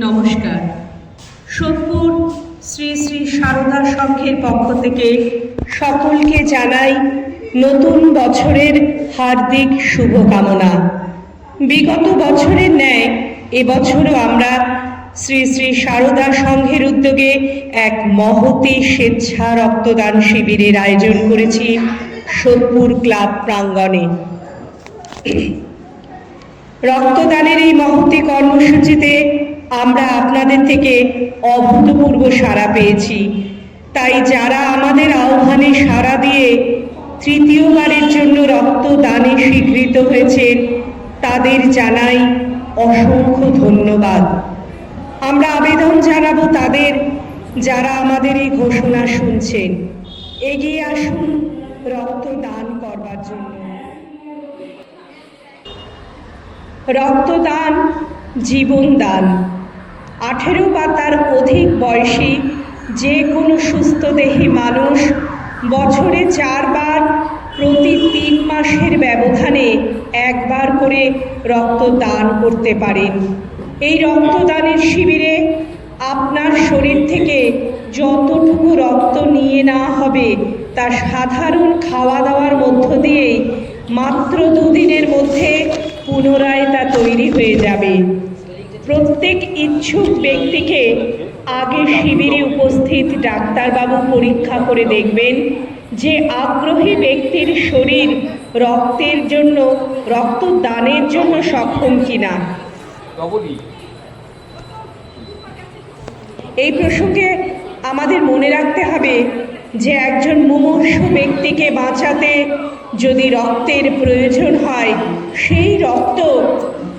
নমস্কার। সোদপুর শ্রী শ্রী সারদা সংঘের পক্ষ থেকে সকলকে জানাই নতুন বছরের হার্দিক শুভকামনা। বিগত বছরের ন্যায় এবছরও আমরা শ্রী শ্রী সারদা সংঘের উদ্যোগে এক মহতি স্বেচ্ছা রক্তদান শিবিরের আয়োজন করেছি সোদপুর ক্লাব প্রাঙ্গণে। রক্তদানের এই মহতি কর্মসূচিতে আমরা আপনাদের থেকে অভূতপূর্ব সাড়া পেয়েছি। তাই যারা আমাদের আহ্বানে সাড়া দিয়ে তৃতীয়বারের জন্য রক্তদানে স্বীকৃত হয়েছেন, তাদের জানাই অসংখ্য ধন্যবাদ। আমরা আবেদন জানাব তাদের যারা আমাদের এই ঘোষণা শুনছেন। এগিয়ে আসুন রক্তদান করবার জন্য। রক্তদান জীবনদান। আঠেরো বা তার অধিক বয়সী যে কোনো সুস্থদেহী মানুষ বছরে চারবার প্রতি তিন মাসের ব্যবধানে একবার করে রক্তদান করতে পারেন। এই রক্তদানের শিবিরে আপনার শরীর থেকে যতটুকু রক্ত নিয়ে নেওয়া হবে তা সাধারণ খাওয়া দাওয়ার মধ্য দিয়েই মাত্র দুদিনের মধ্যে পুনরায় তা তৈরি হয়ে যাবে। প্রত্যেক ইচ্ছুক ব্যক্তিকে আগে শিবিরে উপস্থিত ডাক্তারবাবু পরীক্ষা করে দেখবেন যে আগ্রহী ব্যক্তির শরীর রক্তের জন্য রক্তদানের জন্য সক্ষম কিনা। এই প্রসঙ্গে আমাদের মনে রাখতে হবে যে একজন মুমূর্ষু ব্যক্তিকে বাঁচাতে যদি রক্তের প্রয়োজন হয় সেই রক্ত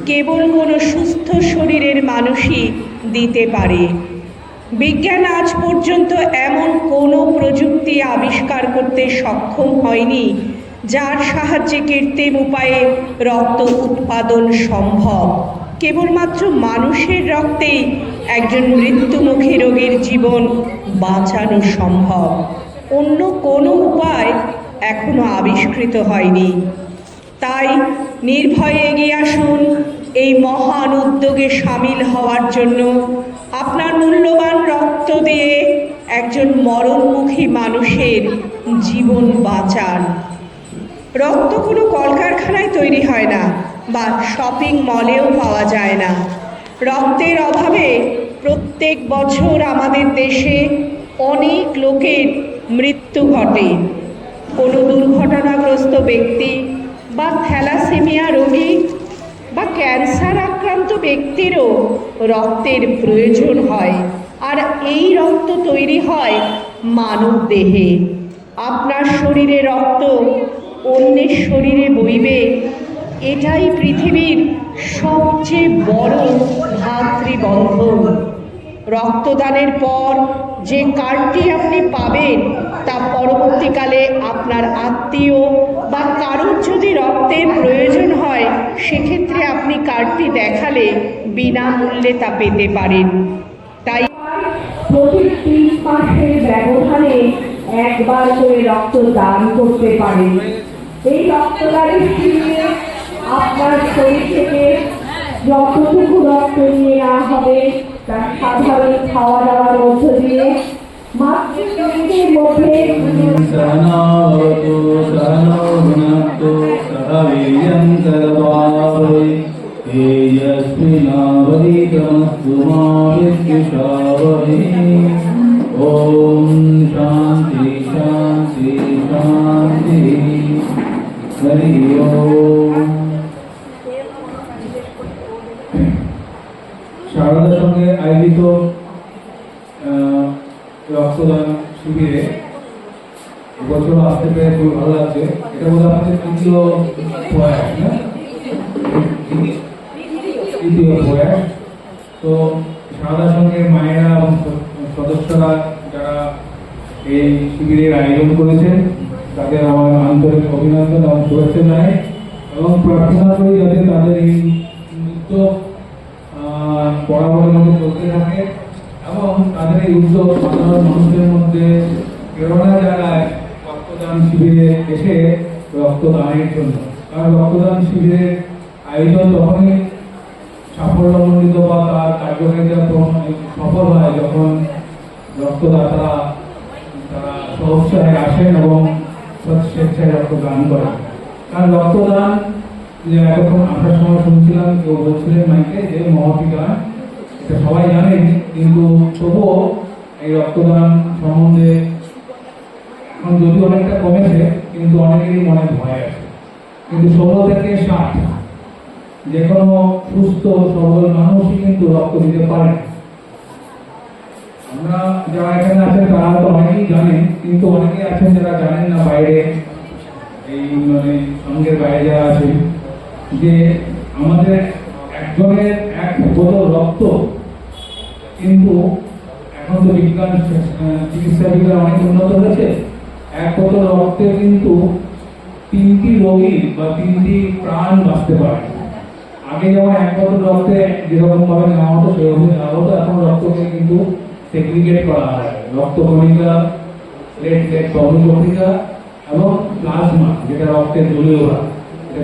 কেবল কোনো সুস্থ শরীরের মানুষই দিতে পারে। বিজ্ঞান আজ পর্যন্ত এমন কোনো প্রযুক্তি আবিষ্কার করতে সক্ষম হয়নি, যার সাহায্যে কৃত্রিম উপায়ে রক্ত উৎপাদন সম্ভব। কেবলমাত্র মানুষের রক্তেই একজন মৃত্যুমুখী রোগীর জীবন বাঁচানো সম্ভব। অন্য কোনো উপায় এখনও আবিষ্কৃত হয়নি। তাই নির্ভয়ে এগিয়ে আসুন এই মহান উদ্যোগে সামিল হওয়ার জন্য আপনার মূল্যবান রক্ত দিয়ে একজন মরণমুখী মানুষের জীবন বাঁচান। রক্ত কোনো কলকারখানায় তৈরি হয় না বা শপিং মলেও পাওয়া যায় না। রক্তের অভাবে প্রত্যেক বছর আমাদের দেশে অনেক লোকের মৃত্যু ঘটে। কোনো দুর্ঘটনাগ্রস্ত ব্যক্তি বা থ্যালাসেমিয়া রোগী বা ক্যান্সার আক্রান্ত ব্যক্তিরও রক্তের প্রয়োজন হয়। আর এই রক্ত তৈরি হয় মানব দেহে। আপনার শরীরে রক্ত, অন্যের শরীরে বইবে। এটাই পৃথিবীর সবচেয়ে বড় ভাতৃবন্ধন। রক্তদানের পর যে কার্ডটি আপনি পাবেন, তা পরবর্তীকালে আপনার আত্মীয় বা কারোর যদি রক্তের প্রয়োজন হয়, সেক্ষেত্রে আপনি কার্ডটি দেখালে বিনামূল্যে তা পেতে পারেন। তাই ব্যবধানে একবার করে রক্ত দান করতে পারেন। এই রক্তদানের শিবিরে আপনার শরীর থেকে যতটুকু রক্ত নিয়ে নেওয়া হবে তা সাধারণ খাওয়া দাওয়ার মধ্য দিয়ে মাত্র মিনিটের মধ্যে सहनावतु सहनो भुनक्तु सह वीर्यं करवावहै तेजस्विनावधीतमस्तु मा विद्विषावहै ॐ शान्ति शान्ति शान्तिः हरि ओम् রক্তদান শিবিরে বছর আসতে পেরে খুব ভালো লাগছে। এটা বোধ আমাদের তৃতীয় প্রয়াস তৃতীয় প্রয়াস। তো সারদার সঙ্গে মায়েরা এবং সদস্যরা যারা এই শিবিরের আয়োজন করেছেন, তাদের আমার আন্তরিক অভিনন্দন এবং শুভেচ্ছা জানাই এবং প্রার্থনা করি যাতে তাদের এই নৃত্য বরাবরের মধ্যে চলতে থাকে। এবং তাদের এই উদ্যোগ সাধারণ মানুষের মধ্যে প্রেরণা জাগায় রক্তদান শিবিরে এসে রক্তদানের জন্য, কারণ রক্তদান শিবিরের আয়োজন তখনই সাফল্যমণ্ডিত বা তার কার্যকারিতা সফল হয়, যখন রক্তদাতারা তারা স্বউৎসাহে আসেন এবং স্বেচ্ছায় রক্তদান করেন। কারণ রক্তদান যে এতক্ষণ আসার সময় শুনছিলাম, কেউ বলছিলেন মাইকে যে গান সবাই জানেন, কিন্তু তবুও এই রক্তদান সম্বন্ধে যদি অনেকটা কমেছে, কিন্তু অনেকেরই মনে ভয় আছে। কিন্তু ষোলো থেকে ষাট, যে কোনো সুস্থ সবল মানুষই কিন্তু রক্ত দিতে পারে আমরা যারা এখানে আছেন, তারা তো অনেকেই জানেন, কিন্তু অনেকেই আছেন যারা জানেন না বাইরে, এই মানে সঙ্গের বাইরে যারা আছেন যে আমাদের একজনের এক বোতল রক্ত, কিন্তু এখন তো বিজ্ঞান চিকিৎসা বিজ্ঞান অনেক উন্নত হয়েছে। এক বোতল রক্তে কিন্তু তিনটি রোগী বা তিনটি প্রাণ বাঁচতে পারে। আগে যেমন এক বোতল রক্তে যেরকম ভাবে নেওয়া হতো সেরকম নেওয়া হতো, এখন রক্তকে কিন্তু সেগ্রিগেট করা হয়। রক্ত কণিকা প্লেটলেট চক্রিকা এবং প্লাজমা যেটা রক্তের জলীয় ভাগ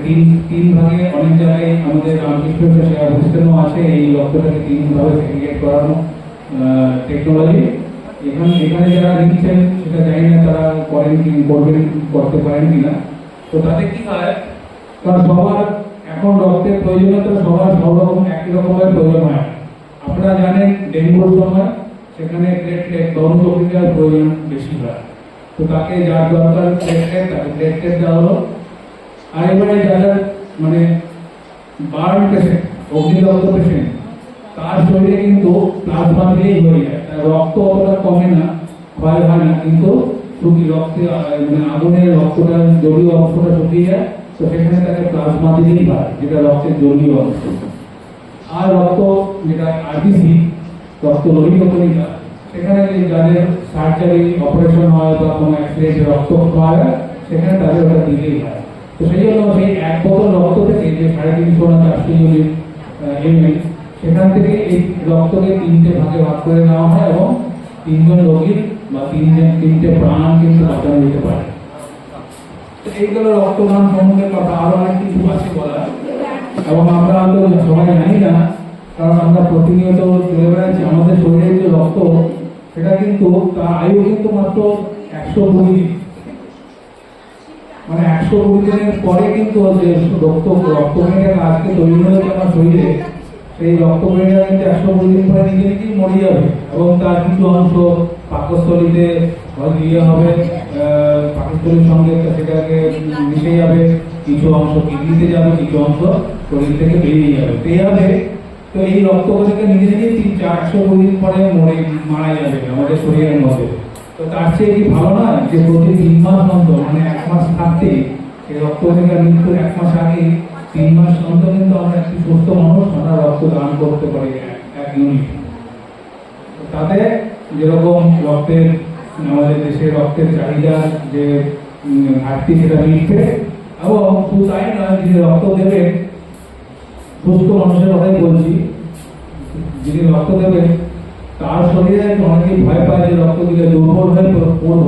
তিন তিন ভাগে অনেক জায়গায় আমাদের রামকৃষ্ণ সেবা আছে, এই রক্তটাকে তিন ভাবে সেগ্রিগেট করানো টেকনোলজি এখানে এখানে যারা নিচ্ছেন সেটা জানি না তারা করেন কি, করবেন, করতে পারেন কিনা তো তাতে কি হয় কারণ সবার এখন রক্তের প্রয়োজনীয়তা সবার সব রকম একই রকমের প্রয়োজন হয়। আপনারা জানেন, ডেঙ্গুর সময় সেখানে প্লেটলেট দহন প্রক্রিয়ার প্রয়োজন বেশি হয়। তো তাকে যার দরকার তাকে দেওয়া হলো। আর এবারে যারা মানে বার্ন পেশেন্ট অগ্নিদগ্ধ পেশেন্ট তার শরীরে কিন্তু প্লাজমা দিলেই হয়ে যায়। রক্ত অতটা কমে না ক্ষয় হয় না, কিন্তু শুকি রক্তে মানে আগুনের রক্তটা, জলীয় অংশটা শুকিয়ে যায়, তো সেখানে তাকে প্লাজমা দিলেই হয় যেটা রক্তের জলীয় অংশ। আর রক্ত, যেটা আরবিসি রক্ত লোহিত কণিকা, সেখানে যাদের সার্জারি অপারেশন হয় বা কোনো অ্যাক্সিডেন্টে রক্ত হয় সেখানে তাদের ওটা দিলেই হয়। তো সেই এক বোতল রক্ত থেকে সাড়ে তিনশো না চারশো ইউনিট এমএল সেখান থেকে এই রক্তকে তিনটে ভাগে ভাগ করে নেওয়া হয় এবং তিনজন রোগীর বা তিনজন, তিনটে প্রাণ কিন্তু বাঁচানো যেতে পারে এইগুলো রক্তদান সম্বন্ধে কথা। আরও অনেক কিছু আছে বলা এবং আমরা তো সবাই জানি না, কারণ আমরা প্রতিনিয়ত চলে বেড়াচ্ছি। আমাদের শরীরের যে রক্ত, সেটা কিন্তু তার আয়ু কিন্তু মাত্র একশো কুড়ি দিন। মানে একশো কুড়ি পরে কিন্তু যে রক্ত রক্তমেটা আজকে তৈরি হয়েছে আমার শরীরে, সেই রক্ত রক্তমেটা কিন্তু একশো কুড়ি দিন পরে নিজে নিজেই মরে যাবে এবং তার কিছু অংশ পাকস্থলীতে ইয়ে হবে পাকস্থলীর সঙ্গে সেটাকে মিশে যাবে, কিছু অংশ কিডনিতে যাবে, কিছু অংশ শরীর থেকে বেরিয়ে যাবে এইভাবে তো এই রক্তকণিকা নিজে নিজেই তিন চারশো কুড়ি দিন পরে মরে, মারা যাবে আমাদের শরীরের মধ্যে। তো তার চেয়ে কি ভালো না যে প্রতি তিন মাস অন্তর মানে এক মাস থাকতে এই রক্তকণিকা মৃত্যুর এক মাস আগে তিন মাস অন্তর কিন্তু আমরা একটি সুস্থ মানুষ, আমরা রক্ত দান করতে পারি এক- ইউনিট তাতে যেরকম রক্তের, আমাদের দেশে রক্তের চাহিদা যে ঘাটতি সেটা মিটবে এবং শুধু তাই নয়, যিনি রক্ত দেবেন, সুস্থ মানুষের কথাই বলছি, যিনি রক্ত দেবেন তার শরীরে অনেকেই ভয় পায় যে রক্ত দিলে দুর্বল হয়ে পড়ব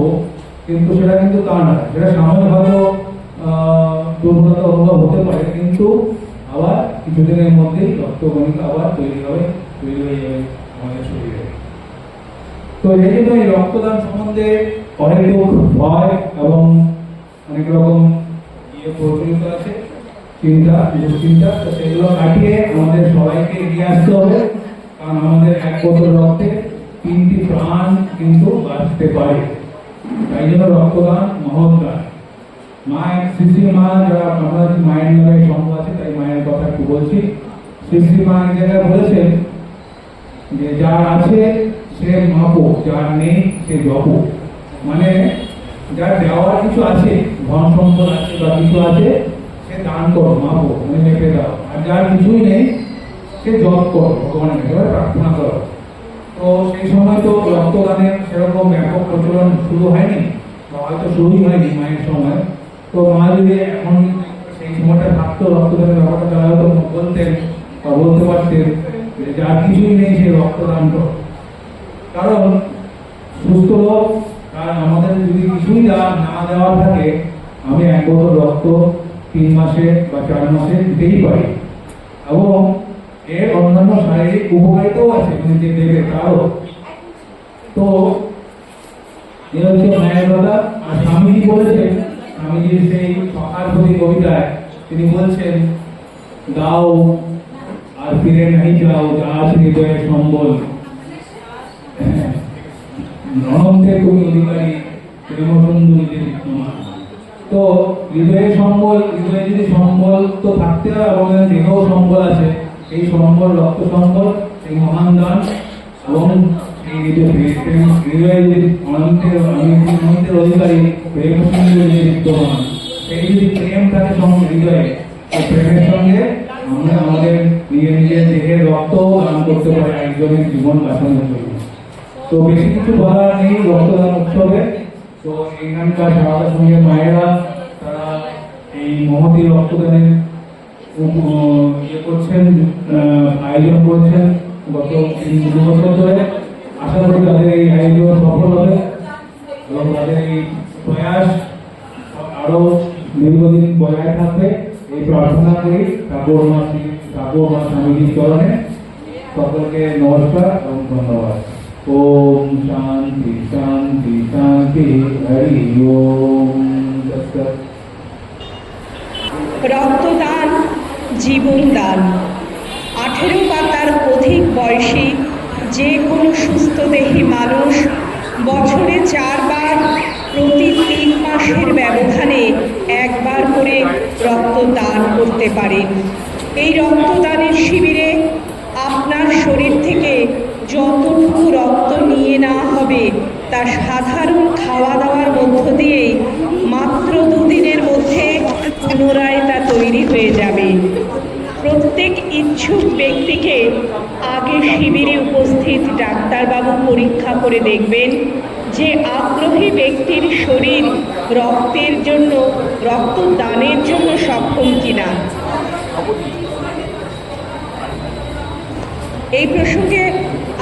কিন্তু সেটা কিন্তু তা না। সেটা সাময়িক হয়তো আহ, দুর্বলতা অনুভব হতে পারে কিন্তু আবার কিছুদিনের মধ্যেই রক্ত কণিকা আবার তৈরি হবে তৈরি হয়ে যাবে আমাদের শরীরে। তো এই জন্য এই রক্তদান সম্বন্ধে অনেক লোক ভয় এবং অনেক রকম ইয়ে প্রচলিত আছে চিন্তা দুশ্চিন্তা তো সেগুলো কাটিয়ে আমাদের সবাইকে এগিয়ে আসতে হবে। কারণ আমাদের এক বোতল রক্তে তিনটি প্রাণ কিন্তু বাঁচতে পারে। তাই জন্য রক্তদান মহৎ মা এক শ্রী শ্রী মা যারা আমরা মায়ের নামে সংঘ আছে, তাই মায়ের কথা একটু বলছি। শ্রী শ্রী মা এক জায়গায় বলেছেন যে যার আছে সে মাপো, যার নেই সে জপো। মানে যার দেওয়ার কিছু আছে, ধন সম্পদ আছে বা কিছু আছে, সে দান করো, মাপো মানে মেপে দাও। আর যার কিছুই নেই সে জপ করো? ভগবানের কাছে প্রার্থনা করো। তো সেই সময় তো রক্তদানের সেরকম ব্যাপক প্রচলন শুরু হয়নি, বা হয়তো শুরুই হয়নি মায়ের সময়। তো মা যদি এখন সেই সময়টা থাকতো, রক্তদানের ব্যাপারটা তারা হয়তো বলতেন বা বলতে পারতেন যার কিছুই নেই সে রক্তদান করো। কারণ সুস্থ লোক, আর আমাদের যদি কিছুই না দেওয়া থাকে, আমি এক বোতল রক্ত তিন মাসে বা চার মাসে দিতেই পারি। এবং এর অন্যান্য শারীরিক উপকারিতাও আছে যে দেবে তারও। তো, এ হচ্ছে মায়ের কথা। আর স্বামীজি বলেছেন? স্বামীজির সেই সকার প্রতি কবিতায় তিনি বলছেন গাও আর ফিরে নাই যাও, যা আছে হৃদয়ের সম্বল। অনন্তের তুমি অধিকারী প্রেম সুন্দরী বিদ্যমান তো হৃদয়ের সম্বল, হৃদয়ে যদি সম্বল তো থাকতে হয়, আমাদের দেহেও সম্বল আছে। এই সম্বল রক্ত সম্বল এই মহান দান এবং এই অধিকারী যে হৃদয়ে প্রেমের সঙ্গে আমাদের নিজের রক্ত দান করতে একজনের জীবন বাঁচানোর জন্য। তো বেশি কিছু নেই, রক্তদান উৎসবে। তো সঙ্গে মায়েরা, তারা এই মহতি রক্তদানের ইয়ে করছেন আয়োজন করছেন গত দু বছর ধরে। আশা করি তাদের এই আয়োজন সফল হবে এবং তাদের এই প্রয়াস আরও দীর্ঘদিন বজায় থাকবে। এই প্রার্থনা করি ঠাকুর মা ঠাকুর মা স্বামীজির চরণে। সকলকে নমস্কার এবং ধন্যবাদ। ওম শান্তি শান্তি শান্তি, হরি ওম তৎসৎ। রক্তদান জীবনদান। আঠেরো বা তার অধিক বয়সী যে কোনো সুস্থদেহী মানুষ বছরে চারবার প্রতি তিন মাসের ব্যবধানে একবার করে রক্তদান করতে পারেন এই রক্তদানের শিবিরে আপনার শরীর থেকে যতটুকু রক্ত নিয়ে নেওয়া হবে তা সাধারণ খাওয়া দাওয়ার মধ্য দিয়েই মাত্র দুদিনের মধ্যে পুনরায় তৈরি হয়ে যাবে। প্রত্যেক ইচ্ছুক ব্যক্তিকে আগে শিবিরে উপস্থিত ডাক্তারবাবু পরীক্ষা করে দেখবেন যে আগ্রহী ব্যক্তির শরীর রক্তের জন্য, রক্তদানের জন্য সক্ষম কিনা। এই প্রসঙ্গে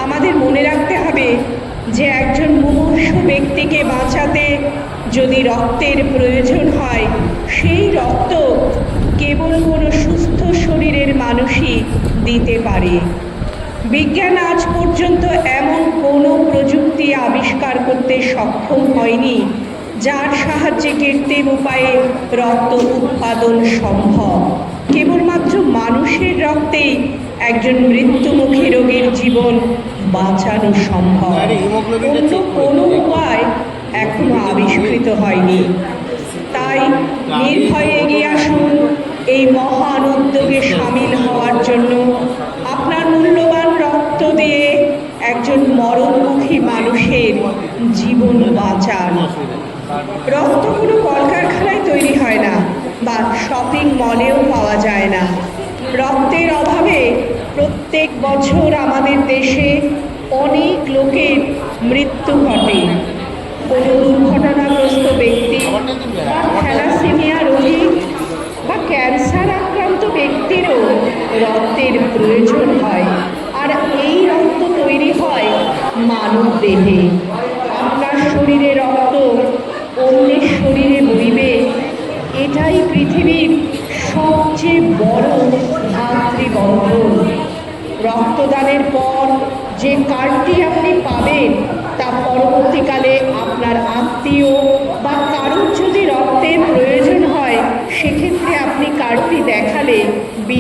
আমাদের মনে রাখতে হবে যে একজন মুমূর্ষু ব্যক্তিকে বাঁচাতে যদি রক্তের প্রয়োজন হয়, সেই রক্ত কেবল কোনো সুস্থ শরীরের মানুষই দিতে পারে। বিজ্ঞান আজ পর্যন্ত এমন কোনো প্রযুক্তি আবিষ্কার করতে সক্ষম হয়নি যার সাহায্যে কৃত্রিম উপায়ে রক্ত উৎপাদন সম্ভব। কেবলমাত্র মানুষের রক্তেই একজন মৃত্যুমুখী রোগীর জীবন বাঁচানো সম্ভব। অন্য কোনো উপায় এখনও আবিষ্কৃত হয়নি। তাই নির্ভয়ে এগিয়ে আসুন। এই মহান উদ্যোগে সামিল হওয়ার জন্য আপনার মূল্যবান রক্ত দিয়ে একজন মরণমুখী মানুষের জীবন বাঁচান। রক্ত কোনো কলকারখানায় তৈরি হয় না বা শপিং মলেও পাওয়া যায় না। রক্তের অভাবে প্রত্যেক বছর আমাদের দেশে অনেক লোকের মৃত্যু ঘটে। কোনো দুর্ঘটনাগ্রস্ত ব্যক্তি রোগী বা ক্যান্সার আক্রান্ত ব্যক্তিরও রক্তের প্রয়োজন হয়। আর এই রক্ত তৈরি হয় মানব দেহে। আপনার শরীরে রক্ত, অন্যের শরীরে বইবে। এটাই পৃথিবীর সবচেয়ে বড় ভাতৃবন্ধন রক্তদানের পর যে কার্ডটি আপনি পাবেন, তা পরবর্তীকালে আপনার আত্মীয়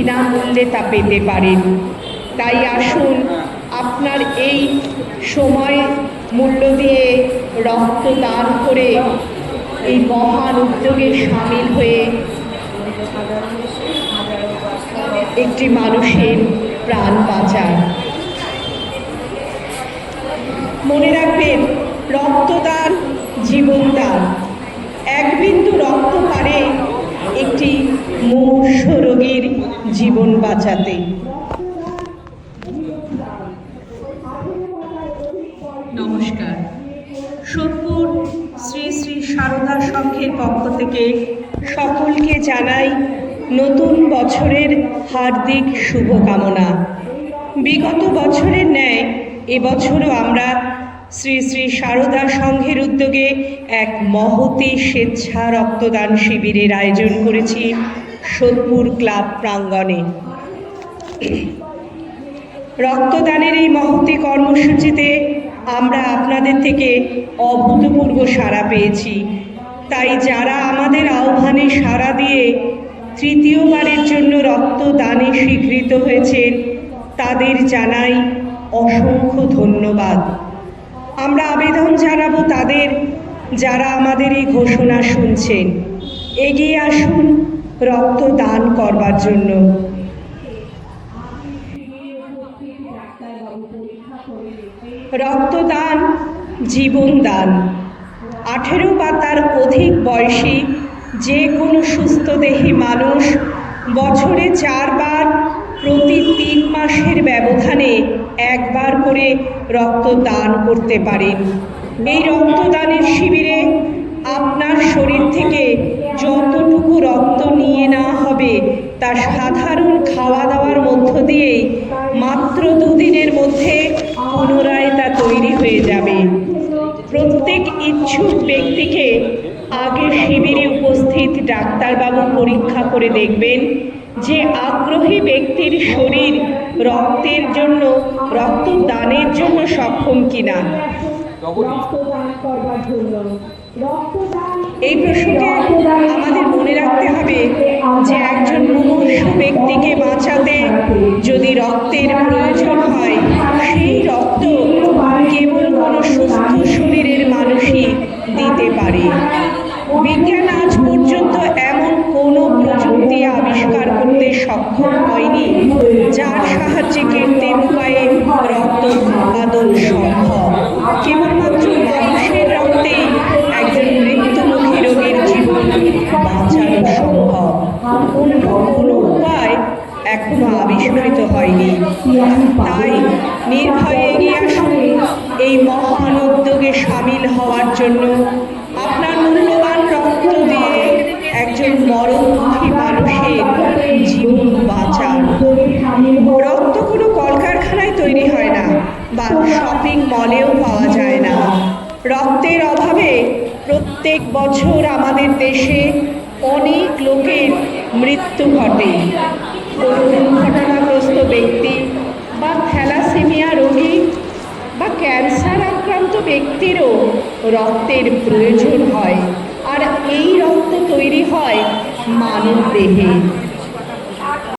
বিনামূল্যে তা পেতে পারেন। তাই আসুন আপনার এই সময় মূল্য দিয়ে রক্ত দান করে এই মহান উদ্যোগে সামিল হয়ে একটি মানুষের প্রাণ বাঁচান। মনে রাখবেন, রক্তদান জীবনদান এক বিন্দু রক্ত পারে একটি মুমূর্ষ রোগীর জীবন বাঁচাতে। নমস্কার। সোদপুর শ্রী শ্রী সারদা সংঘের পক্ষ থেকে সকলকে জানাই নতুন বছরের হার্দিক শুভকামনা। বিগত বছরের ন্যায় এবছরও আমরা শ্রী শ্রী সারদা সংঘের উদ্যোগে এক মহতি স্বেচ্ছা রক্তদান শিবিরের আয়োজন করেছি। সোদপুর ক্লাব প্রাঙ্গণে। রক্তদানের এই মহতি কর্মসূচিতে আমরা আপনাদের থেকে অভূতপূর্ব সাড়া পেয়েছি। তাই যারা আমাদের আহ্বানে সাড়া দিয়ে তৃতীয়বারের জন্য রক্তদানে স্বীকৃত হয়েছেন, তাদের জানাই অসংখ্য ধন্যবাদ। আমরা আবেদন জানাব তাদের যারা আমাদের এই ঘোষণা শুনছেন। এগিয়ে আসুন রক্তদান করবার জন্য। রক্তদান জীবনদান আঠেরো বা তার অধিক বয়সী যে কোনো সুস্থদেহী মানুষ বছরে চারবার প্রতি তিন মাসের ব্যবধানে একবার করে রক্তদান করতে পারেন। এই রক্তদানের শিবিরে আপনার শরীর থেকে যতটুকু রক্ত নিয়ে নেওয়া হবে তা সাধারণ খাওয়া দাওয়ার মধ্য দিয়েই মাত্র দুদিনের মধ্যে পুনরায় তা তৈরি হয়ে যাবে। প্রত্যেক ইচ্ছুক ব্যক্তিকে আগে শিবিরে উপস্থিত ডাক্তারবাবু পরীক্ষা করে দেখবেন যে আগ্রহী ব্যক্তির শরীর রক্তের জন্য রক্তদানের জন্য সক্ষম কিনা। রক্তদান করবার জন্য। এই প্রসঙ্গে আমাদের মনে রাখতে হবে যে একজন মুমূর্ষু ব্যক্তিকে বাঁচাতে যদি রক্তের প্রয়োজন হয়, সেই রক্ত কেবল কোনো সুস্থ শরীরের মানুষই দিতে পারে। বিজ্ঞান আজ পর্যন্ত এমন কোনো প্রযুক্তি আবিষ্কার করতে সক্ষম হয়নি যার সাহায্যে কৃত্রিম উপায়ে রক্ত উৎপাদন সম্ভব। এখনও আবিষ্কৃত হয়নি। তাই নির্ভয়ে এগিয়ে আসুন। এই মহান উদ্যোগে সামিল হওয়ার জন্য আপনার মূল্যবান রক্ত দিয়ে একজন মরণমুখী মানুষের জীবন বাঁচান। রক্ত কোনো কলকারখানায় তৈরি হয় না বা শপিং মলেও পাওয়া যায় না। রক্তের অভাবে প্রত্যেক বছর আমাদের দেশে অনেক লোকের মৃত্যু ঘটে। কোনো দুর্ঘটনাগ্রস্ত ব্যক্তি বা থ্যালাসেমিয়া রোগী বা ক্যান্সার আক্রান্ত ব্যক্তিরও রক্তের প্রয়োজন হয়। আর এই রক্ত তৈরি হয় মানব দেহে